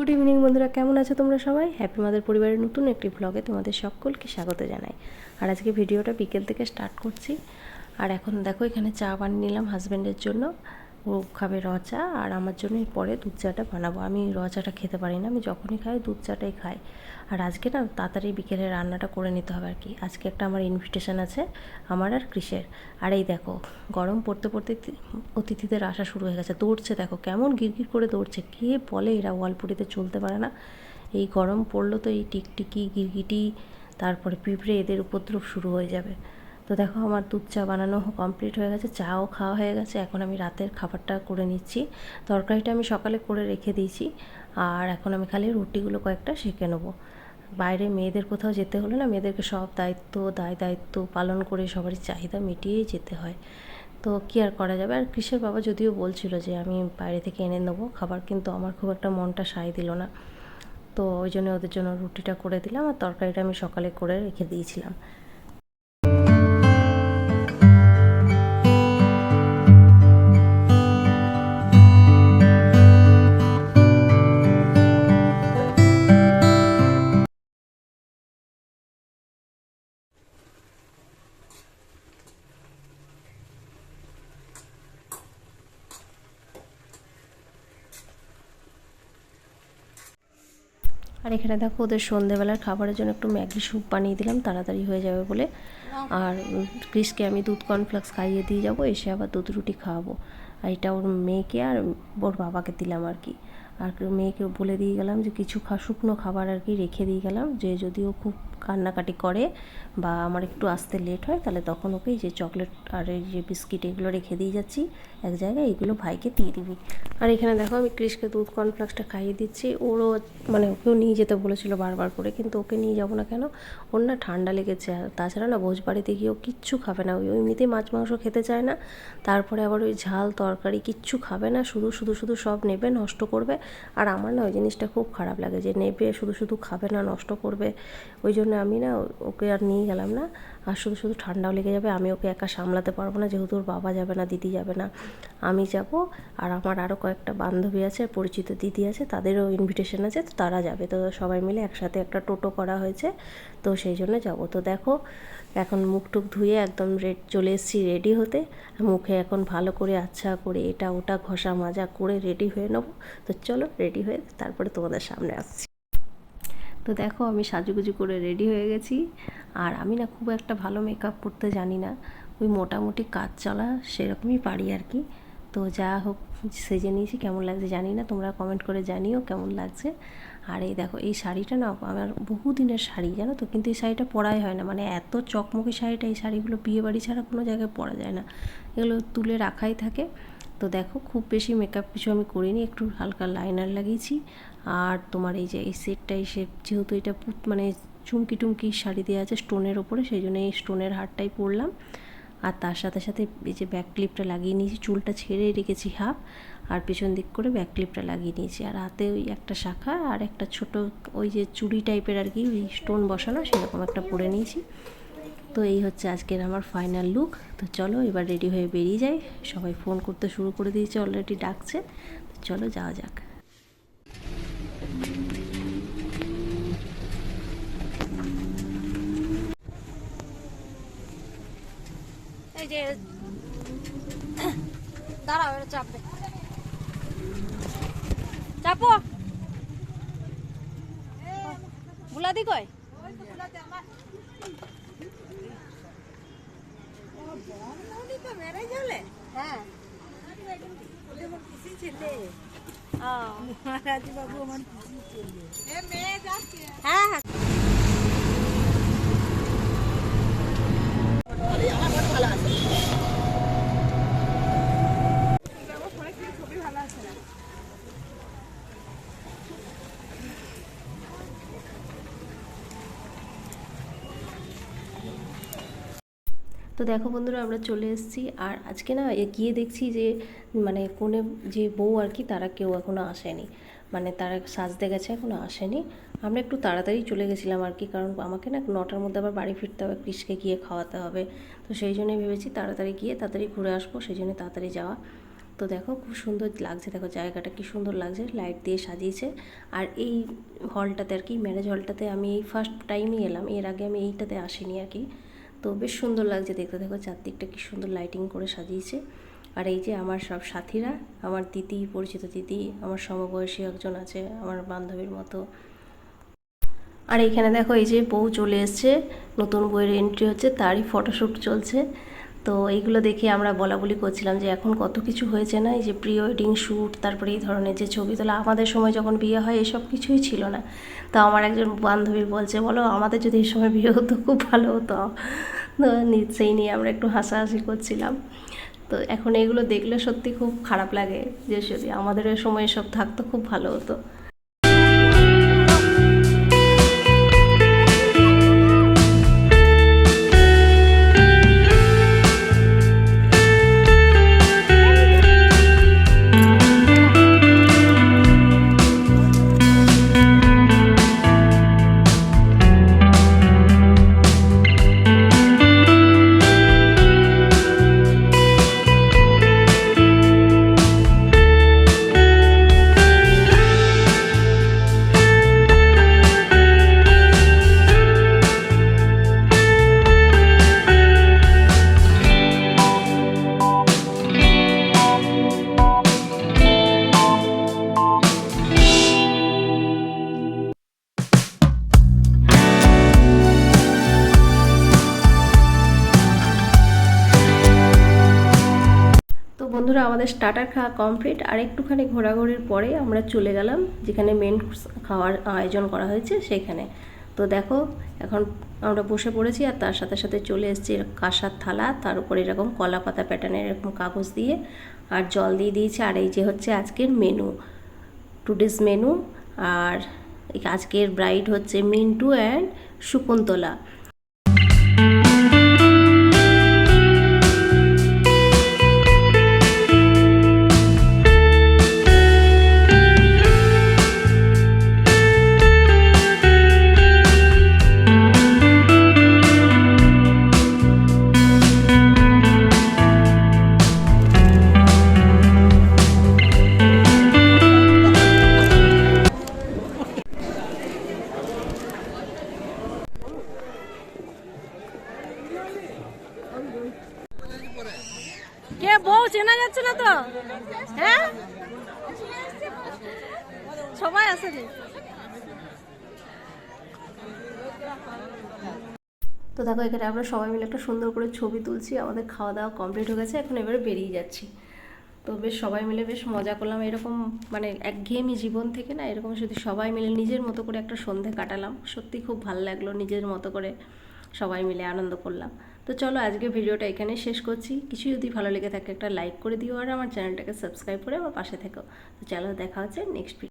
Good evening বন্ধুরা, কেমন আছো তোমরা সবাই? হ্যাপি মাদার পরিবারের নতুন একটি ব্লগে তোমাদের সকলকে স্বাগত জানাই। আর আজকে ভিডিওটা বিকেল থেকে স্টার্ট করছি। আর এখন দেখো, এখানে চা বানিয়ে নিলাম হাজব্যান্ডের জন্য। ও খাবে র চা আর আমার জন্য পরে দুধ চাটা বানাবো। আমি র চাটা খেতে পারি না, আমি যখনই খাই দুধ চাটাই খাই। আর আজকে না তাড়াতাড়ি বিকেলে রান্নাটা করে নিতে হবে আর কি আজকে একটা আমার ইনভিটেশন আছে, আমার আর কৃষের। আর এই দেখো, গরম পড়তে পড়তে অতিথিদের আসা শুরু হয়ে গেছে। দৌড়ছে দেখো, কেমন গিরগির করে দৌড়ছে। কে বলে এরা ওয়ালপুরিতে চলতে পারে না? এই গরম পড়ল তো এই টিকটিকি, গিরগিটি, তারপরে পিঁপড়ে এদের উপদ্রব শুরু হয়ে যাবে। তো দেখো আমার দুধ চা বানানো কমপ্লিট হয়ে গেছে, চাও খাওয়া হয়ে গেছে, এখন আমি রাতের খাবারটা করে নিচ্ছি। তরকারিটা আমি সকালে করে রেখে দিয়েছি, আর এখন আমি খালি রুটিগুলো কয়েকটা সেঁকে নেব। বাইরে মেয়েদের কোথাও যেতে হলে না, মেয়েদেরকে সব দায়িত্ব, দায় দায়িত্ব পালন করে সবারই চাহিদা মিটিয়েই যেতে হয়। তো কী আর করা যাবে? আর কৃষের বাবা যদিও বলছিল যে আমি বাইরে থেকে এনে নেব খাবার, কিন্তু আমার খুব একটা মনটা সায় দিল না। তো ওই জন্য ওদের জন্য রুটিটা করে দিলাম, আর তরকারিটা আমি সকালে করে রেখে দিয়েছিলাম। আর এখানে দেখো ওদের সন্ধেবেলার খাবারের জন্য একটু ম্যাগি স্যুপ বানিয়ে দিলাম, তাড়াতাড়ি হয়ে যাবে বলে। আর ক্রিসকে আমি দুধ কর্নফ্লেক্স খাইয়ে দিয়ে যাব, এসে আবার দুধ রুটি খাওয়াবো। আর এটা ওর মেয়েকে আর ওর বাবাকে দিলাম আর কি। আর মেয়েকে বলে দিয়ে গেলাম যে কিছু খা, শুকনো খাবার আর কি রেখে দিয়ে গেলাম, যে যদিও খুব কান্নাকাটি করে বা আমার একটু আসতে লেট হয়, তাহলে তখন ওকে যে চকলেট আর যে বিস্কিট এগুলো রেখে দিয়ে যাচ্ছি এক জায়গায়, এগুলো ভাইকে দিয়ে দিবি। আর এখানে দেখো আমি ক্রিসকে দুধ কর্নফ্লেক্সটা খাইয়ে দিচ্ছি, ওরও মানে ওকেও নিয়ে যেতে বলেছিল বারবার করে, কিন্তু ওকে নিয়ে যাব না কেন? ওর না ঠান্ডা লেগেছে, আর তাছাড়া না ভোজ বাড়িতে গিয়েও কিচ্ছু খাবে না, ওই এমনিতেই মাছ মাংস খেতে চায় না, তারপরে আবার ওই ঝাল তরকারি কিচ্ছু খাবে না, শুধু শুধু শুধু সব নেবে, নষ্ট করবে, আর আমার না ওই জিনিসটা খুব খারাপ লাগে, যে নেবে শুধু শুধু খাবে না, নষ্ট করবে, ওই জন্য আমি না ওকে আর নিয়ে গেলাম না। আর শুধু শুধু ঠান্ডাও লেগে যাবে, আমি ওকে একা সামলাতে পারব না, যেহেতু ওর বাবা যাবে না, দিদি যাবে না। আমি যাব, আর আমার আরও কয়েকটা বান্ধবী আছে, পরিচিত দিদি আছে, তাদেরও ইনভিটেশন আছে, তো তারা যাবে। তো সবাই মিলে একসাথে একটা টোটো করা হয়েছে, তো সেই জন্য যাব। তো দেখো, এখন মুখ টুক ধুয়ে একদম রেড চলে এসেছি রেডি হতে। মুখে এখন ভালো করে আচ্ছা করে এটা ওটা ঘষা মাজা করে রেডি হয়ে নেব। তো চলো রেডি হয়ে তারপরে তোমাদের সামনে আসছি। তো দেখো, আমি সাজুগুজু করে রেডি হয়ে গেছি। আর আমি না খুব একটা ভালো মেকআপ করতে জানি না। ওই মোটামুটি কাজ চলা সেরকমই পারি আর কি। তো যা হোক, সেজে নিয়েছি, কেমন লাগছে জানি না। তোমরা কমেন্ট করে জানিও কেমন লাগছে। আর এই দেখো, এই শাড়িটা না আমার বহু দিনের শাড়ি, জানো তো? কিন্তু এই শাড়িটা পরাই হয় না। মানে এত চকমকি শাড়িটা, এই শাড়িগুলো বিয়ে বাড়ি ছাড়া কোনো জায়গায় পরা যায় না। এগুলো তুলে রাখাই থাকে। তো দেখো, খুব বেশি মেকআপ কিছু আমি করিনি, একটু হালকা লাইনার লাগিয়েছি। আর তোমার এই যে এই সেটটা এসে যেহেতু এটা মানে চুমকি টুমকি শাড়ি দেওয়া আছে স্টোনের ওপরে, সেই জন্য এই স্টোনের হারটাই পরলাম। আর তার সাথে সাথে এই যে ব্যাক ক্লিপটা লাগিয়ে নিয়েছি, চুলটা ছেড়ে রেখেছি হাফ আর পেছন দিক করে ব্যাক ক্লিপটা লাগিয়ে নিয়েছি। আর হাতে ওই একটা শাখা আর একটা ছোট ওই যে চুড়ি টাইপের আর কি, ওই স্টোন বসানো, সেরকম একটা পরে নিয়েছি। তো এই হচ্ছে আজকের আমার ফাইনাল লুক তো চলো এবার রেডি হয়ে বেরিয়ে যাই। সবাই ফোন করতে শুরু করে দিয়েছে অলরেডি ডাকছে। তো চলো যাওয়া যাক। দাঁড়াও এটা চাপবে। চাপো। বুলাদি কয় হ্যাঁ। হ্যাঁ তো দেখো বন্ধুরা, আমরা চলে এসেছি। আর আজকে না গিয়ে দেখছি যে মানে কোনে যে বউ আর কি, তারা কেউ এখনও আসেনি। মানে তারা সাজতে গেছে এখনও আসেনি। আমরা একটু তাড়াতাড়ি চলে গেছিলাম আর কি, কারণ আমাকে না নটার মধ্যে আবার বাড়ি ফিরতে হবে, কৃষকে গিয়ে খাওয়াতে হবে। তো সেই জন্যই ভেবেছি তাড়াতাড়ি গিয়ে তাড়াতাড়ি ঘুরে আসব, সেই জন্য তাড়াতাড়ি যাওয়া। তো দেখো, খুব সুন্দর লাগছে, দেখো জায়গাটা কি সুন্দর লাগছে, লাইট দিয়ে সাজিয়েছে। আর এই হলটাতে আর কি, ম্যারেজ হলটাতে আমি এই ফার্স্ট টাইমই এলাম, এর আগে আমি এইটাতে আসিনি আর কি। তো বেশ সুন্দর লাগছে দেখতে। দেখো চারদিকটা কি সুন্দর লাইটিং করে সাজিয়েছে। আর এই যে আমার সব সাথীরা, আমার দিদি, পরিচিত দিদি, আমার সমবয়সী একজন আছে, আমার বান্ধবীর মতো। আর এখানে দেখো এই যে বউ চলে এসছে, নতুন বইয়ের এন্ট্রি হচ্ছে, তারই ফটোশ্যুট চলছে। তো এইগুলো দেখে আমরা বলা বলি করছিলাম যে এখন কত কিছু হয়েছে না? এই যে প্রি ওয়েডিং শ্যুট, তারপরে এই ধরনের যে ছবি তোলা আমাদের সময় যখন বিয়ে হয়, এসব কিছুই ছিল না। তো আমার একজন বান্ধবী বলছে, বলো, আমাদের যদি এই সময় বিয়ে হতো, খুব ভালো হতো। সেই নিয়ে আমরা একটু হাসাহাসি করছিলাম। তো এখন এগুলো দেখলে সত্যি খুব খারাপ লাগে, যে যদি আমাদের সময় এসব থাকতো, খুব ভালো হতো। বন্ধুরা, আমাদের স্টার্টার খাওয়া কমপ্লিট আর একটুখানি ঘোরাঘুরির পরে আমরা চলে গেলাম, যেখানে মেন খাওয়ার আয়োজন করা হয়েছে সেখানে। তো দেখো, এখন আমরা বসে পড়েছি, আর তার সাথে সাথে চলে এসেছি কাঁসার থালা, তার উপর এরকম কলা পাতা প্যাটার্নের এরকম কাগজ দিয়ে, আর জল দিয়ে দিয়েছে, আর এই যে হচ্ছে আজকের মেনু টুডেস মেনু আর আজকের ব্রাইড হচ্ছে মিন্টু অ্যান্ড শকুন্তলা সবাই আসেনি তো দেখো, এখানে আমরা সবাই মিলে একটা সুন্দর করে ছবি তুলছি, আমাদের খাওয়া দাওয়া কমপ্লিট হয়ে গেছে, এখন এবারে বেরিয়ে যাচ্ছি। তো বেশ, সবাই মিলে বেশ মজা করলাম, এরকম মানে একঘেয়েমি জীবন থেকে না, এরকম যদি সবাই মিলে নিজের মতো করে একটা সন্ধে কাটালাম, সত্যি খুব ভালো লাগল নিজের মতো করে সবাই মিলে আনন্দ করলাম। তো চলো, আজকে ভিডিওটা এখানে শেষ করছি। কিছু যদি ভালো লেগে থাকে, একটা লাইক করে দিও, আর আমার চ্যানেলটাকে সাবস্ক্রাইব করে আমার পাশে থেকো। তো চলো, দেখা হচ্ছে নেক্সট ভিডিও